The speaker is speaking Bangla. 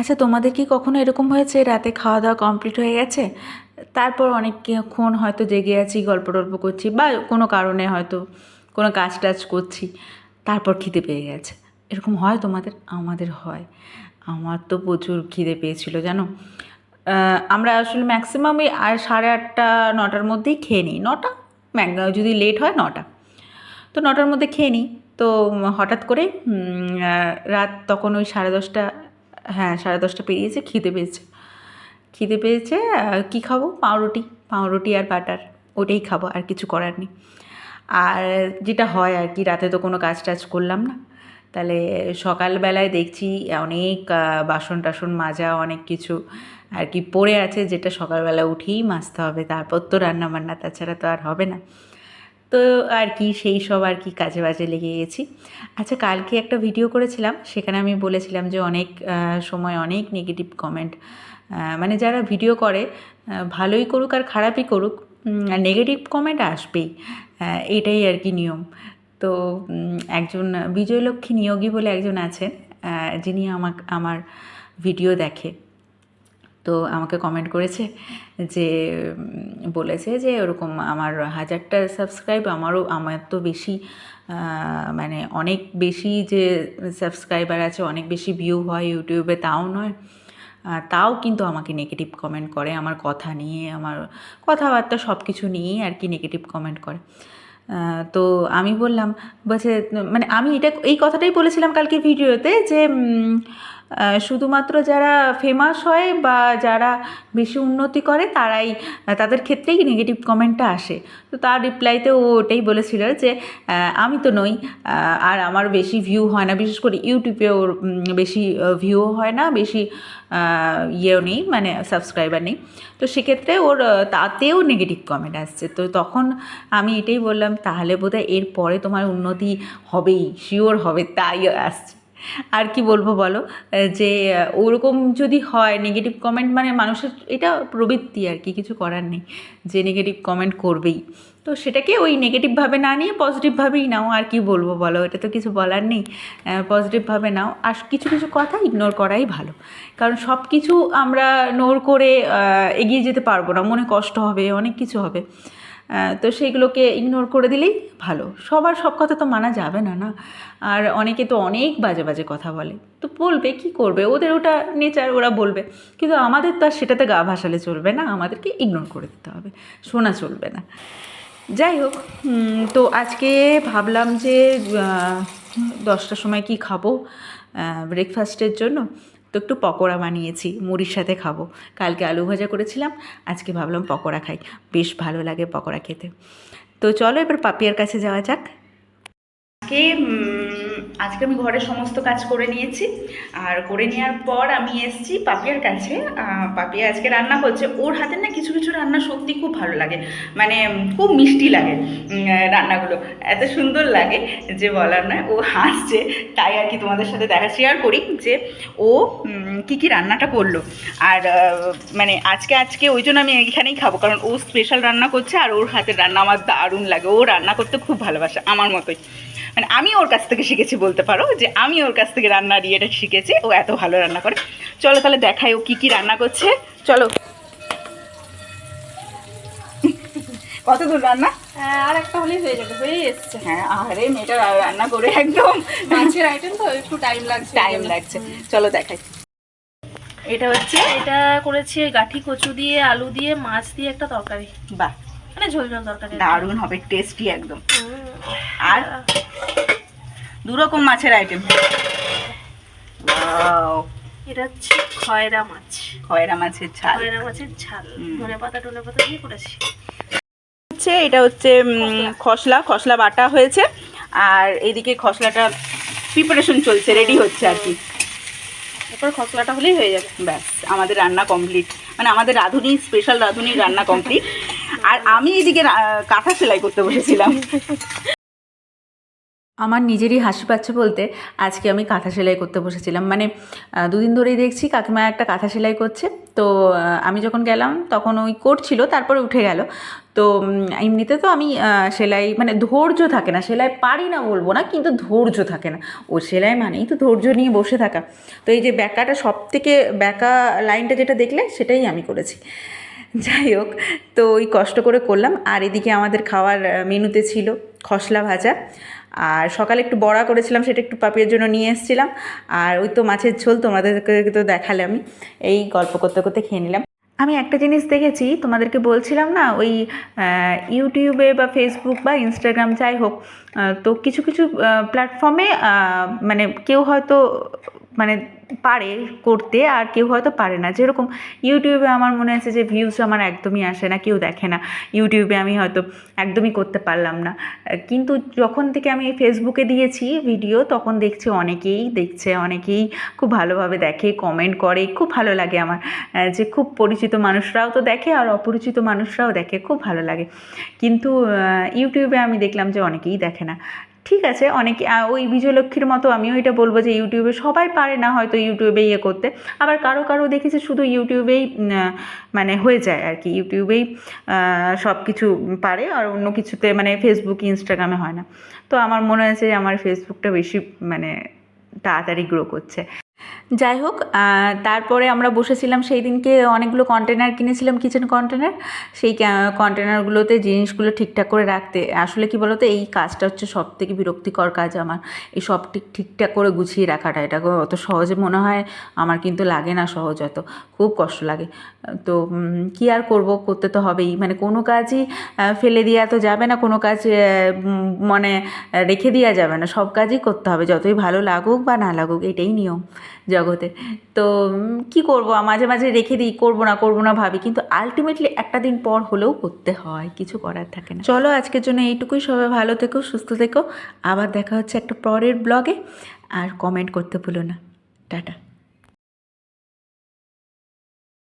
আচ্ছা তোমাদের কি কখনো এরকম হয়েছে রাতে খাওয়া দাওয়া কমপ্লিট হয়ে গেছে? তারপর অনেকক্ষণ হয়তো জেগে আছি, গল্প টল্প করছি বা কোনো কারণে হয়তো কোনো কাজ টাজ করছি, তারপর খিদে পেয়ে গেছে। এরকম হয় তোমাদের? আমাদের হয়। আমার তো প্রচুর খিদে পেয়েছিল, জানো? আমরা আসলে ম্যাক্সিমাম ওই আর সাড়ে আটটা, নটার মধ্যেই খেয়ে নিই। নটা? যদি লেট হয়, নটা। তো নটার মধ্যে খেয়ে নিই। তো হঠাৎ করে রাত তখন ওই সাড়ে দশটা হ্যাঁ সাড়ে দশটা পেরিয়েছে, খিদে পেয়েছে। খিদে পেয়েছে কী খাব? পাউরুটি। পাউরুটি আর বাটার। ওটাই খাব, আর কিছু করার নেই। আর যেটা হয় আর কি, রাতে তো কোনো কাজ টাজ করলাম না। তাহলে সকালবেলায় দেখছি অনেক বাসন টাসন মাজা, অনেক কিছু আর কি পড়ে আছে, যেটা সকালবেলা উঠেই মাজতে হবে। তারপর তো রান্না বান্না তাছাড়া তো আর হবে না। তো আর কি, সেই সব আর কি কাজে বাজে লেগে গেছি। আচ্ছা কালকে একটা ভিডিও করেছিলাম, সেখানে আমি বলেছিলাম যে অনেক সময় অনেক নেগেটিভ কমেন্ট মানে যারা ভিডিও করে ভালোই করুক আর খারাপই করুক নেগেটিভ কমেন্ট আসবেই এটাই আর কি নিয়ম। তো একজন বিজয়লক্ষ্মী নিয়োগী বলে একজন আছেন যিনি আমাক, আমার ভিডিও দেখে। তো আমাকে কমেন্ট করেছে যে বলেছে যে ওরকম আমার হাজারটা সাবস্ক্রাইব আমারও, আমার তো বেশি মানে অনেক বেশি যে সাবস্ক্রাইবার আছে, অনেক বেশি ভিউ হয় ইউটিউবে তাও নয়। তাও কিন্তু আমাকে নেগেটিভ কমেন্ট করে, আমার কথা নিয়ে, আমার কথাবার্তা সব কিছু নিয়েই আর কি নেগেটিভ কমেন্ট করে। তো আমি বললাম, বলছে মানে আমি এটা, এই কথাটাই বলেছিলাম কালকে ভিডিওতে যে শুধুমাত্র যারা ফেমাস হয় বা যারা বেশি উন্নতি করে, তারাই তাদের ক্ষেত্রেই নেগেটিভ কমেন্টটা আসে। তো তার রিপ্লাইতে ও ওটাই বলেছিল যে আমি তো নই আর আমার বেশি ভিউ হয় না। বিশেষ করে ইউটিউবে ওর বেশি ভিউও হয় না, বেশি ইয়েও নেই মানে সাবস্ক্রাইবার নেই। তো সেক্ষেত্রে ওর তাতেও নেগেটিভ কমেন্ট আসছে। তো তখন আমি এটাই বললাম, তাহলে বোধহয় এরপরে তোমার উন্নতি হবেই শিওর হবে, তাই আসছে। আর কি বলব বলো? যে ওরকম যদি হয় নেগেটিভ কমেন্ট মানে মানুষের এটা প্রবৃত্তি আর কি, কিছু করার নেই। যে নেগেটিভ কমেন্ট করবেই। তো সেটাকে ওই নেগেটিভভাবে না নিয়ে পজিটিভভাবেই নাও, আর কি বলব বলো? এটা তো কিছু বলার নেই। পজিটিভভাবে নাও। আর কিছু কিছু কথা ইগনোর করাই ভালো। কারণ সব কিছু আমরা নোর করে এগিয়ে যেতে পারব না। মনে কষ্ট হবে, অনেক কিছু হবে। তো সেইগুলোকে ইগনোর করে দিলেই ভালো। সবার সব কথা তো মানা যাবে না না? আর অনেকে তো অনেক বাজে বাজে কথা বলে। তো বলবে, কি করবে? ওদের ওটা নেচার ওরা বলবে। কিন্তু আমাদের তো আর সেটাতে গা ভাসালে চলবে না। আমাদেরকে ইগনোর করে দিতে হবে। শোনা চলবে না। যাই হোক তো আজকে ভাবলাম যে দশটার সময় কি খাব ব্রেকফাস্টের জন্য? তো একটু পকোড়া বানিয়েছি, মুড়ির সাথে খাব। কালকে আলু ভাজা করেছিলাম, আজকে ভাবলাম পকোড়া খাই। বেশ ভালো লাগে পকোড়া খেতে। তো চলো এবার পাপিয়ার কাছে যাওয়া যাক। আজকে আজকে আমি ঘরের সমস্ত কাজ করে নিয়েছি। আর করে নেওয়ার পর আমি এসেছি পাপিয়ার কাছে। পাপিয়া আজকে রান্না করছে। ওর হাতে না কিছু কিছু রান্না সত্যি খুব ভালো লাগে। মানে খুব মিষ্টি লাগে রান্নাগুলো। এত সুন্দর লাগে যে বলার নয়। ও হাসছে, তাই আর কি তোমাদের সাথে দেখা শেয়ার করি যে ও কি কি রান্নাটা করল। আর মানে আজকে আজকে ওই জন্য আমি এখানেই খাব। কারণ ও স্পেশাল রান্না করছে আর ওর হাতের রান্না আমার দারুণ লাগে। ও রান্না করতে খুব ভালোবাসে, আমার মতোই। মানে আমি ওর কাছ থেকে শিখেছি বলতে পারো যে আমি ওর কাছ থেকে রান্নার ইয়েটা শিখেছি ও এত ভালো রান্না করে। চলো তাহলে দেখাই ও কী কী রান্না করছে। চলো। কত দূর রান্না? হ্যাঁ, আর একটা হলেই হয়ে যাবে হয়ে এসছে। হ্যাঁ আরে মেয়েটা রান্না করে একদম। মাছের আইটেম তো একটু টাইম লাগছে। টাইম লাগছে। চলো দেখাই। এটা হচ্ছে? এটা করেছি গাঠি কচু দিয়ে আলু দিয়ে মাছ দিয়ে একটা তরকারি। বাহ। মানে ঝোল ঝোল তরকারি দারুণ হবে টেস্টি একদম। আর দু রকম মাছের আইটেম এটা হচ্ছে খয়রা মাছ। খয়রা মাছের ঝাল। খয়রা মাছের ঝাল। ধনে পাতা টনে পাতা দিয়ে করেছি। হচ্ছে এটা হচ্ছে খসলা। খসলা বাটা হয়েছে। আর এইদিকে খসলাটা প্রিপারেশন চলছে রেডি হচ্ছে আর কি। এরপর খসলাটা হলেই হয়ে যাবে। ব্যাস আমাদের রান্না কমপ্লিট মানে আমাদের রাঁধুনি স্পেশাল রাঁধুনির রান্না কমপ্লিট আর আমি এদিকে কাঁথা সেলাই করতে বসেছিলাম। আমার নিজেরই হাসি পাচ্ছে বলতে আজকে আমি কাঁথা সেলাই করতে বসেছিলাম। মানে দুদিন ধরেই দেখছি কাকিমা একটা কাঁথা সেলাই করছে। তো আমি যখন গেলাম তখন ওই করছিল, তারপরে উঠে গেল। তো এমনিতে তো আমি সেলাই মানে ধৈর্য থাকে না, সেলাই পারি না বলব না, কিন্তু ধৈর্য থাকে না। ও সেলাই মানেই তো ধৈর্য নিয়ে বসে থাকা। তো এই যে ব্যাকাটা সব থেকে ব্যাকা লাইনটা যেটা দেখলে সেটাই আমি করেছি। যাই হোক, তো ওই কষ্ট করে করলাম। আর এদিকে আমাদের খাওয়ার মেনুতে ছিল খসলা ভাজা। আর সকালে একটু বড়া করেছিলাম, সেটা একটু পাপিয়ার জন্য নিয়ে এসেছিলাম। আর ওই তো মাছের ঝোল তোমাদেরকে তো দেখালে আমি। এই গল্প করতে করতে খেয়ে নিলাম। আমি একটা জিনিস দেখেছি, তোমাদেরকে বলছিলাম না, ওই ইউটিউবে বা ফেসবুক বা ইনস্টাগ্রাম যাই হোক তো কিছু কিছু প্ল্যাটফর্মে মানে কেউ হয়তো মানে পারে করতে আর কেউ হয়তো পারে না। যেরকম ইউটিউবে আমার মনে আছে যে ভিউজ আমার একদমই আসে না, কেউ দেখে না। ইউটিউবে আমি হয়তো একদমই করতে পারলাম না। কিন্তু যখন থেকে আমি ফেসবুকে দিয়েছি ভিডিও তখন দেখছি অনেকেই দেখছে, অনেকেই খুব ভালোভাবে দেখে কমেন্ট করে। খুব ভালো লাগে আমার যে খুব পরিচিত মানুষরাও তো দেখে আর অপরিচিত মানুষরাও দেখে। খুব ভালো লাগে। কিন্তু ইউটিউবে আমি দেখলাম যে অনেকেই দেখে না। ঠিক আছে, অনেকে ওই বিজয়লক্ষ্মীর মতো আমিও এটা বলব যে ইউটিউবে সবাই পারে না হয়তো ইউটিউবে ইয়ে করতে। আবার কারও কারও দেখেছি শুধু ইউটিউবেই মানে হয়ে যায় আর কি। ইউটিউবেই সব কিছু পারে আর অন্য কিছুতে মানে ফেসবুক ইনস্টাগ্রামে হয় না। তো আমার মনে হয়েছে যে আমার ফেসবুকটা বেশি মানে তাড়াতাড়ি গ্রো করছে। যাই হোক তারপরে আমরা বসেছিলাম সেই দিনকে অনেকগুলো কন্টেনার কিনেছিলাম কিচেন কন্টেনার সেই কন্টেনারগুলোতে জিনিসগুলো ঠিকঠাক করে রাখতে। আসলে কি বলতো, এই কাজটা হচ্ছে সব থেকে বিরক্তিকর কাজ আমার। এই সব ঠিক, ঠিকঠাক করে গুছিয়ে রাখাটা। এটা অত সহজে মনে হয় আমার কিন্তু লাগে না সহজ অত। খুব কষ্ট লাগে। তো কি আর করব? করতে তো হবেই। মানে কোনো কাজই ফেলে দেওয়া তো যাবে না। কোনো কাজ মানে রেখে দেওয়া যাবে না। সব কাজই করতে হবে। যতই ভালো লাগুক বা না লাগুক, এটাই নিয়ম। জগতে। তো কি করব? মাঝে মাঝে রেখে দিই, করব না করব না ভাবি। কিন্তু আলটিমেটলি একটা দিন পর হলেও করতে হয়, কিছু করার থাকে না। চলো, আজকের জন্য এইটুকুই। সবাই ভালো থেকো, সুস্থ থেকো। আবার দেখা হচ্ছে একটা পরের ব্লগে আর কমেন্ট করতে ভুলো না। টাটা।